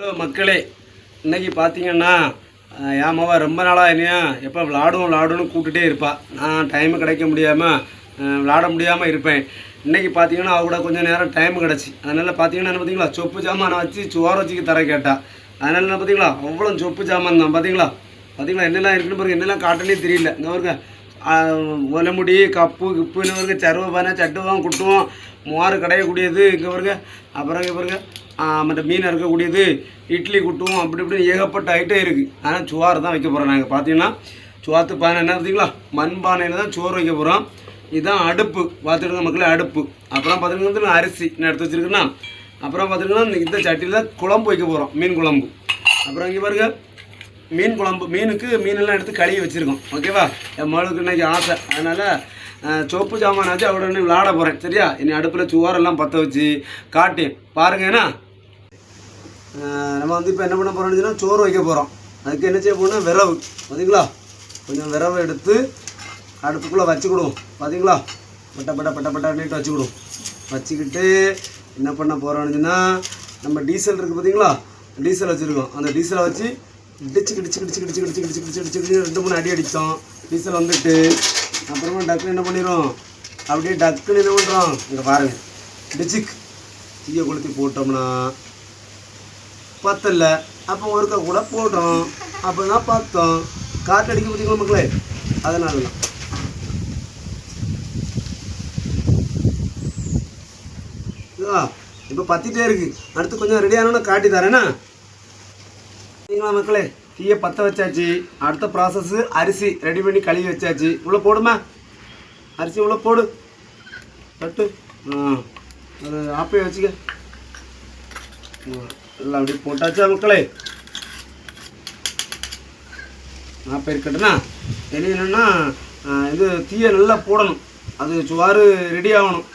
Hello மக்களே இன்னைக்கு பார்த்தீங்கன்னா அஹ், என் ரொம்ப நாளாக என்னையா எப்போ விளாடும் விளாடுன்னு கூப்பிட்டுட்டே இருப்பா. நான் டைமு கிடைக்க முடியாமல் விளாட முடியாமல் இருப்பேன். இன்றைக்கி பார்த்தீங்கன்னா அவ கூட கொஞ்சம் நேரம் டைம் கிடச்சி. அதனால் பார்த்தீங்கன்னா என்ன பார்த்தீங்களா சொப்பு ஜாமான் வச்சு சோறு வச்சுக்கு தர கேட்டா. அதனால் என்ன பார்த்தீங்களா அவ்வளோ சொப்பு ஜாமான் தான். பார்த்தீங்களா பார்த்தீங்களா என்னெல்லாம் இருக்குன்னு பாருங்க என்னெல்லாம் காட்டுனே தெரியல. இந்த பாருங்க ஒலமுடி கப்பு கிப்புன்னு பாருங்க சருவ பானை சட்டுவான் குட்டுவோம். மோர் கடையக்கூடியது இங்கே பாருங்க அப்புறம் இங்கே பாருங்க மற்ற மீன் இருக்கக்கூடியது இட்லி குட்டும் அப்படி இப்படி ஏகப்பட்ட ஐட்டம் இருக்குது ஆனால் சுவாறு தான் வைக்க போகிறோம் நாங்கள் பார்த்தீங்கன்னா சுவாத்து பானை என்ன பார்த்தீங்களா? மண்பானையில் தான் சோறு வைக்க போகிறோம் இதுதான் அடுப்பு. பார்த்துருங்க மக்களே அடுப்பு. அப்புறம் பார்த்துருக்கோம் அரிசி நான் எடுத்து வச்சுருக்கேன்னா அப்புறம் பார்த்துருங்கன்னா இந்த சட்டியில் தான் குழம்பு வைக்க போகிறோம் மீன் குழம்பு. அப்புறம் இங்கே பாருங்கள் மீன் குழம்பு. மீனுக்கு மீனெல்லாம் எடுத்து கழுவி வச்சுருக்கோம். ஓகேவா என் மகளுக்கு இன்னைக்கு ஆசை. அதனால் சொப்பு ஜாமான் ஆச்சு அவட விளாட போகிறேன் சரியா? இனி அடுப்பில் சுவாரெல்லாம் பற்ற வச்சு காட்டி பாருங்க ஏன்னா நம்ம வந்து இப்போ என்ன பண்ண போகிறோம்னு சோறு வைக்க போகிறோம் அதுக்கு என்ன செய்ய போனால் விரவு பார்த்தீங்களா கொஞ்சம் விரவை எடுத்து அடுப்புக்குள்ளே வச்சுக்கிடுவோம். பார்த்தீங்களா பட்ட பட்ட பட்ட பட்ட நீட்டு வச்சுக்கிடுவோம். வச்சுக்கிட்டு என்ன பண்ண போகிறோம்னு நம்ம டீசல் இருக்குது பார்த்தீங்களா டீசல் வச்சுருக்கோம். அந்த டீசலை வச்சு இடிச்சு கிடிச்சு கிடிச்சு கிடிச்சு கிடிச்சு கிடிச்சு கிடிச்சு கிடிச்சு கிடிச்சு ரெண்டு மூணு அடி அடித்தோம் டீசல் வந்துட்டு அப்புறமா டக்குன்னு என்ன பண்ணிடும் அப்படியே டக்குன்னு என்ன பண்ணுறோம் இங்கே பாருங்கள் டிச்சிக் தீயை கொளுத்தி போட்டோம்னா பத்தல. அப்போ ஒருக்க கூட போடுறோம் அப்போ தான் பார்த்தோம். காற்று அடிக்க பார்த்தீங்களா மக்களே? அதனால தான். இப்போ பத்திட்டே இருக்கு. அடுத்து கொஞ்சம் ரெடி ஆனோன்னு காட்டி தரேன்னா சரிங்களா மக்களே தீயை பற்ற வச்சாச்சு. அடுத்த ப்ராசஸ் அரிசி ரெடி பண்ணி கழுவி வச்சாச்சு. உள்ள போடுமா? அரிசி உள்ள போடு. தட்டு. ஆ அது ஆப்பே வச்சுக்க. எல்லாம் அப்படியே போட்டாச்சா மக்களே? நான் இருக்கட்டுனா இனி என்னென்னா இது தீயை நல்லா போடணும். அது சுவாறு ரெடி ஆகணும்.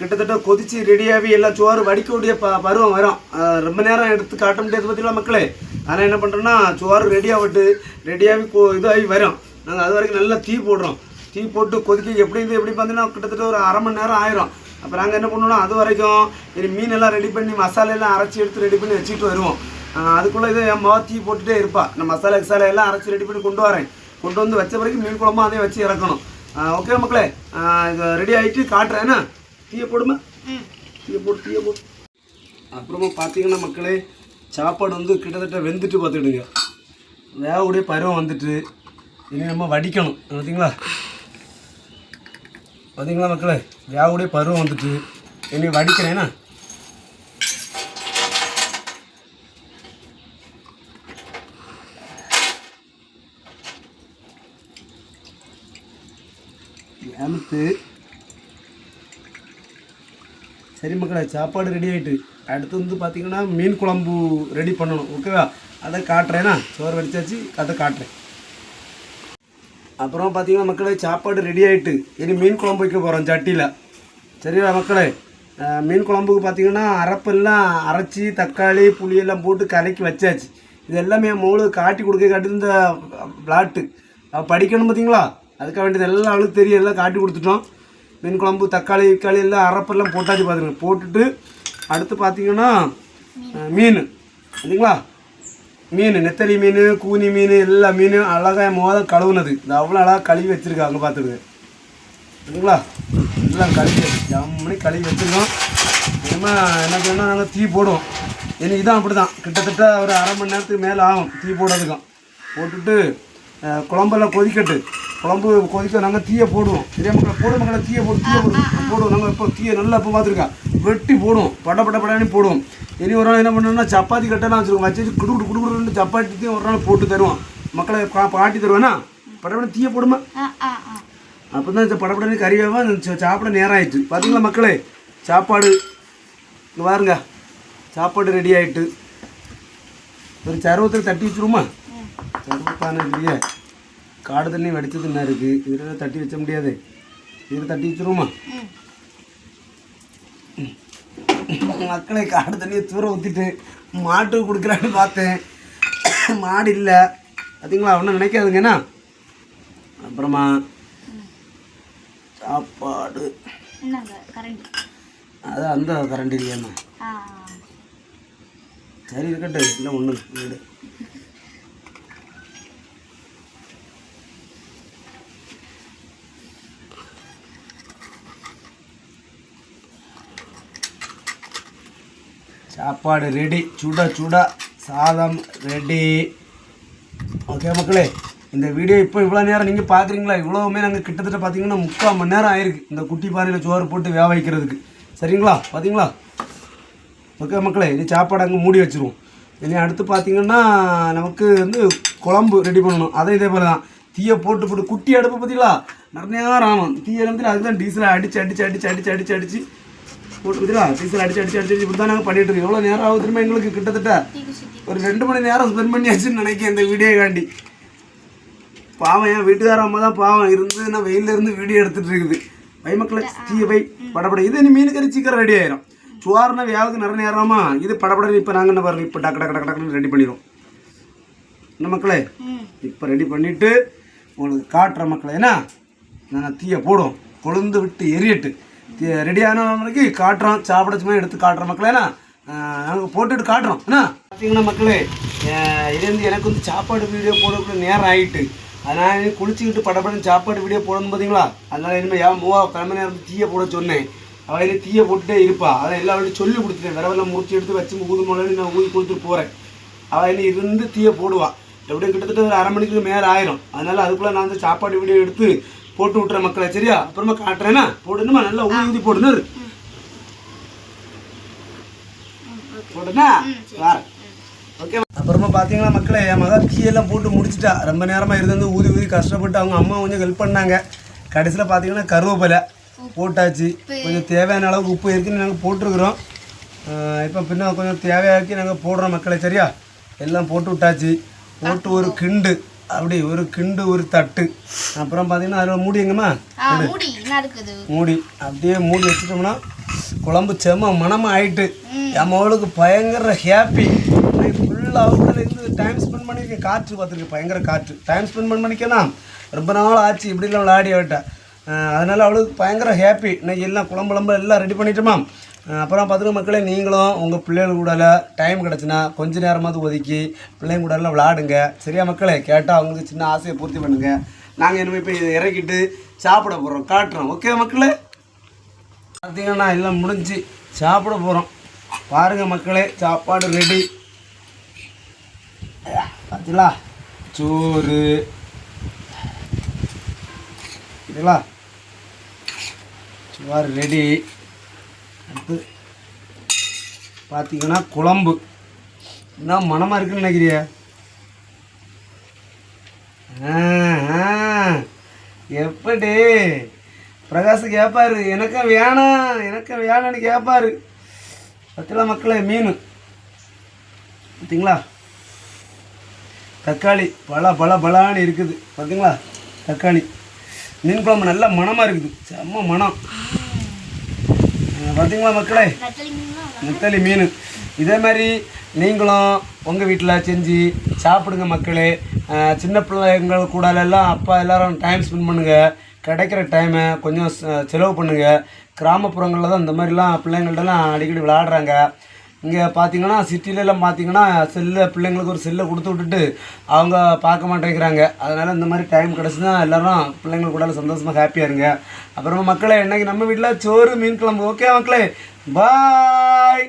கிட்டத்தட்ட கொதித்து ரெடியாகி எல்லாம் சுவாறு வடிக்கக்கூடிய ப பருவம் வரும். ரொம்ப நேரம் எடுத்து காட்ட முடியாது பார்த்தீங்களா மக்களே? ஆனால் என்ன பண்ணுறோன்னா ரெடி ரெடியாகட்டு ரெடியாகி கோ இதாகி வரும். நாங்கள் அது வரைக்கும் நல்லா தீ போடுறோம். தீ போட்டு கொதிக்க எப்படி இது எப்படி பார்த்தீங்கன்னா கிட்டத்தட்ட ஒரு அரை மணி நேரம் ஆயிரும். அப்போ நாங்கள் என்ன பண்ணணும் அது வரைக்கும் இனி மீன் எல்லாம் ரெடி பண்ணி மசாலா எல்லாம் அரைச்சி எடுத்து ரெடி பண்ணி வச்சுட்டு வருவோம். அதுக்குள்ளே இது என் மாவ தீ போட்டுட்டே இருப்பா. நான் மசாலா கிசாலா எல்லாம் அரைச்சி ரெடி பண்ணி கொண்டு வரேன். கொண்டு வந்து வச்ச வரைக்கும் மீன் குழம்பு அதையும் வச்சு இறக்கணும். ஓகே மக்களே? இது ரெடி ஆகிட்டு காட்டுறேன். என்ன? தீயை போடுமா? தீயை போடு தீயை போடு. அப்புறமா பார்த்தீங்கன்னா மக்களே சாப்பாடு வந்து கிட்டத்தட்ட வெந்துட்டு பார்த்துக்கிடுங்க. வேகக்கூடிய பருவம் வந்துட்டு இனி நம்ம வடிக்கணும். பார்த்தீங்களா? பார்த்தீங்களா மக்களே? வியாவுடைய பருவம் வந்துட்டு என்னை வடிக்கிறேன்னா ஏமத்து சரி மக்களே சாப்பாடு ரெடி ஆகிட்டு அடுத்து வந்து பார்த்தீங்கன்னா மீன் குழம்பு ரெடி பண்ணணும் ஓகேவா அதை காட்டுறேன்னா சோறு வடிச்சாச்சு அதை காட்டுறேன். அப்புறம் பார்த்தீங்கன்னா மக்களே சாப்பாடு ரெடி ஆகிட்டு இனி மீன் குழம்பு வைக்க போகிறோம் சட்டியில். சரியா மக்களே? மீன் குழம்புக்கு பார்த்தீங்கன்னா அரப்பெல்லாம் அரைச்சி தக்காளி புளியெல்லாம் போட்டு கலக்கி வச்சாச்சு. இது எல்லாமே என் மோளு காட்டி கொடுக்க காட்டி இந்த விளாட்டு அவள் படிக்கணும் பார்த்தீங்களா அதுக்காக வேண்டியது எல்லாம் அவளுக்கு தெரியும். எல்லாம் காட்டி கொடுத்துட்டோம். மீன் குழம்பு தக்காளி தக்காளி எல்லாம் அரைப்பெல்லாம் போட்டாச்சு பார்த்துருங்க போட்டுட்டு அடுத்து பார்த்தீங்கன்னா மீன். சரிங்களா? மீன் நெத்தலி மீன் கூனி மீன் எல்லா மீனும் அழகாக மோதம் கழுவுனது. இது அவ்வளோ அழகாக கழுவி வச்சுருக்காங்க பார்த்துருங்க சரிங்களா? எல்லாம் கழுவி ஜம்மனி கழுவி வச்சுருக்கோம். இனிமே என்ன பண்ணால் நாங்கள் தீ போடுவோம். எனக்கு இதான் அப்படி தான் கிட்டத்தட்ட ஒரு அரை மணி நேரத்துக்கு மேலே ஆகும் தீ போடுறதுக்கும். போட்டுட்டு குழம்பெல்லாம் கொதிக்கட்டு. குழம்பு கொதிக்க நாங்கள் தீயை போடுவோம். இதே மக்களை போடு மக்களை தீயை போட்டு தீயை போடுவோம் போடுவோம். நாங்கள் இப்போ தீயை நல்லா இப்போ பார்த்துருக்கா. வெட்டி போடுவோம். பட பட படன்னு போடுவோம். இனி ஒரு நாள் என்ன பண்ணோம்னா சப்பாத்தி கட்டெல்லாம் வச்சுருக்கோம் வச்சு குடு குடு குடு குடுன்னு சப்பாத்தியும் ஒரு நாள் போட்டு தருவோம் மக்களை கா- காட்டி தருவேனா? படப்பட தீயை போடுமா? அப்போ தான் இந்த படப்படனே கறியாவா சாப்பிட நேரம் ஆயிடுச்சு பார்த்தீங்களா மக்களே? சாப்பாடு. இங்கே பாருங்க. சாப்பாடு ரெடி ஆயிட்டு. ஒரு சருவத்தில் தட்டி வச்சுருமா சருவத்தானே இல்லையே. காடு தண்ணி வடிச்சது என்ன இருக்குது இதில் தட்டி வச்ச முடியாது. இதில் தட்டி வச்சுருமா மக்களை காடு தண்ணியை தூர ஊற்றிட்டு மாட்டுக்கு கொடுக்குறான்னு பார்த்தேன். மாடு இல்லை. பார்த்தீங்களா ஒன்றும் நினைக்காதுங்கண்ணா அப்புறமா சாப்பாடு. அது அந்த கரண்ட் இல்லையாம்மா? ஆ சரி இருக்கட்டும். இல்லை. ஒன்று வீடு. சாப்பாடு ரெடி சுட சுட சாதம் ரெடி ஓகே மக்களே இந்த வீடியோ இப்போ இவ்வளோ நேரம் நீங்கள் பார்க்குறீங்களா இவ்வளோவுமே நாங்கள் கிட்டத்தட்ட பார்த்தீங்கன்னா முக்கால் மணி நேரம் ஆயிருக்கு. இந்த குட்டி பானையில் சோறு போட்டு வேக வைக்கிறதுக்கு. சரிங்களா? பார்த்தீங்களா ஓகே மக்களே இனி சாப்பாடு அங்கே மூடி வச்சுருவோம். இனி அடுத்து பார்த்தீங்கன்னா நமக்கு வந்து குழம்பு ரெடி பண்ணணும். அதை இதே போல தான் தீயை போட்டு போட்டு குட்டி அடுப்பு பார்த்தீங்களா நிறைய நேரம் ஆகும். தீயை வந்து அதுதான் டீசலை அடிச்சு அடிச்சு அடிச்சு அடிச்சு அடிச்சு அடிச்சு போட்டு பார்த்தீங்களா டீசல் அடிச்சு அடிச்சு அடிச்சு இப்படி தான் நாங்கள் பண்ணிட்டு இருக்கோம். எவ்வளோ நேரம் ஆகுது தெரியுமா எங்களுக்கு கிட்டத்தட்ட? ஒரு ரெண்டு மணி நேரம் ஸ்பெண்ட் பண்ணியாச்சுன்னு நினைக்கிறேன் இந்த வீடியோ காண்டி பாவம் என் வீட்டுக்கார அம்மா தான் பாவம். இருந்து நான் வெயில்ல இருந்து வீடியோ எடுத்துட்டு இருக்குது. வை மக்களை தீய வை படபட. இது நீ மீன் கறி சீக்கிரம் ரெடி ஆயிரும். சுவார்னா வேவுக்கு நிறைய நேரமா? இது படபடன்னு இப்போ நாங்கள் என்ன பாருங்க இப்போ டக்கு டக்கு டக்கு டக்குன்னு ரெடி பண்ணிடுவோம். என்ன மக்களே? இப்போ ரெடி பண்ணிட்டு உங்களுக்கு காட்டுற மக்களே. என்ன? நான் தீயை போடுவோம் கொழுந்து விட்டு எரியட்டு. ரெடியானவங்களுக்கு காட்டுறோம். சாப்பிட சும்மா எடுத்து காட்டுறோம் மக்களே என்ன? நாங்கள் போட்டுட்டு காட்டுறோம். என்ன? பார்த்தீங்கன்னா மக்களே? இதுலேருந்து இது வந்து எனக்கு வந்து சாப்பாடு வீடியோ போடக்கூடிய நேரம் ஆயிட்டு. அதனால் குளிச்சுக்கிட்டு படப்படம் சாப்பாடு வீடியோ போடணும் பார்த்தீங்களா அதனால் இனிமேல் ஏன் மூவா கிளம்ப நேரம் தீயை போட சொன்னேன். அவள் இனி தீயை போட்டுட்டே இருப்பா. அதை எல்லா வழியும் சொல்லி கொடுத்துட்டேன். விரவெல்லாம் முடிச்சு எடுத்து வச்சு ஊது முளைன்னு நான் ஊதி கொடுத்துட்டு போகிறேன் அவள் என்ன இருந்து தீயை போடுவாள் எப்படியும் கிட்டத்தட்ட ஒரு அரை மணிக்கு மேலே ஆயிரும். அதனால் அதுக்குள்ளே நான் வந்து சாப்பாடு வீடியோ எடுத்து போட்டு விட்ற மக்களை சரியா? அப்புறமா காட்டுறேன்னா போடணுமா? நல்லா ஊதி ஊதி போடணும் போட்டுனா ஓகே. அப்புறமா பார்த்தீங்களா மக்களை என் மகா தீயெல்லாம் போட்டு முடிச்சிட்டா. ரொம்ப நேரமாக இருந்து ஊதி ஊதி கஷ்டப்பட்டு அவங்க அம்மா கொஞ்சம் ஹெல்ப் பண்ணாங்க. கடைசியில் பார்த்தீங்கன்னா கருவேப்பிலை போட்டாச்சு. கொஞ்சம் தேவையான அளவுக்கு உப்பு இருக்குன்னு நாங்கள் போட்டிருக்கிறோம். இப்போ பின்ன கொஞ்சம் தேவையாக்கி நாங்கள் போடுறோம் மக்களே சரியா? எல்லாம் போட்டு விட்டாச்சு. போட்டு ஒரு கிண்டு. அப்படி ஒரு கிண்டு ஒரு தட்டு. அப்புறம் பார்த்தீங்கன்னா அதில் மூடி எங்கம்மா? மூடி. அப்படியே மூடி வச்சுட்டோம்னா குழம்பு செம மனமாக ஆயிட்டு. என் மகளுக்கு பயங்கர ஹாப்பி ஃபுல்லாக அவங்கள இருந்து டைம் ஸ்பெண்ட் பண்ணியிருக்கேன் காற்று பார்த்துருக்கேன் பயங்கர காற்று. டைம் ஸ்பெண்ட் பண்ண பண்ணிக்கலாம் ரொம்ப நாள் ஆச்சு. இப்படிலாம் விளையாடி விட்டேன் அதனால் அவளுக்கு பயங்கர ஹாப்பி இன்னைக்கு எல்லாம் குழம்புழம்பு எல்லாம் ரெடி பண்ணிட்டோமா? அப்புறம் பார்த்துக்க மக்களே நீங்களும் உங்கள் பிள்ளைகள் கூட டைம் கிடச்சுன்னா கொஞ்ச நேரமாவது ஒதுக்கி பிள்ளைங்க கூட எல்லாம் விளாடுங்க சரியா மக்களே? கேட்டால் அவங்களுக்கு சின்ன ஆசையை பூர்த்தி பண்ணுங்க. நாங்கள் இனிமேல் இப்போ இதை இறக்கிட்டு சாப்பிட போகிறோம் காட்டுறோம். ஓகே மக்களே? பார்த்தீங்கன்னா எல்லாம் முடிஞ்சு சாப்பிட போகிறோம் பாருங்கள் மக்களே சாப்பாடு ரெடி பார்த்தீங்களா சோறு. சரிங்களா சுவார் ரெடி அடுத்து பார்த்தீங்கன்னா குழம்பு. என்ன மனமாக இருக்குன்னு நினைக்கிறிய? ஆ, எப்படி? பிரகாஷ் கேட்பாரு எனக்கும் வேணாம் எனக்கும் வேணான்னு கேட்பாரு பத்தில மக்களே மீன். பார்த்தீங்களா தக்காளி பல பல பலான்னு இருக்குது. பார்த்தீங்களா தக்காளி. மீன் குழம்பு நல்ல மணமாக இருக்குது. செம்ம மணம் பார்த்தீங்களா மக்களே? நெத்தலி மீன். இதே மாதிரி நீங்களும் உங்கள் வீட்டில் செஞ்சு சாப்பிடுங்க மக்களே. சின்ன பிள்ளைங்கள் கூட எல்லாம் அப்பா எல்லாரும் டைம் ஸ்பெண்ட் பண்ணுங்கள் கிடைக்கிற டைமை கொஞ்சம் செலவு பண்ணுங்கள் கிராமப்புறங்களில் தான் இந்த மாதிரிலாம் பிள்ளைங்கள்ட்டலாம் அடிக்கடி விளாடுறாங்க இங்கே பார்த்தீங்கன்னா சிட்டிலெல்லாம் பார்த்தீங்கன்னா செல்லை பிள்ளைங்களுக்கு ஒரு செல்லை கொடுத்து விட்டுட்டு அவங்க பார்க்க மாட்டேங்கிறாங்க. அதனால் இந்த மாதிரி டைம் கிடச்சுன்னா எல்லாரும் பிள்ளைங்களுக்கு கூட சந்தோஷமாக ஹாப்பியாக இருங்க. அப்புறமா மக்களை என்னைக்கு நம்ம வீட்டில் சோறு மீன் குழம்பு. ஓகே மக்களே? பாய்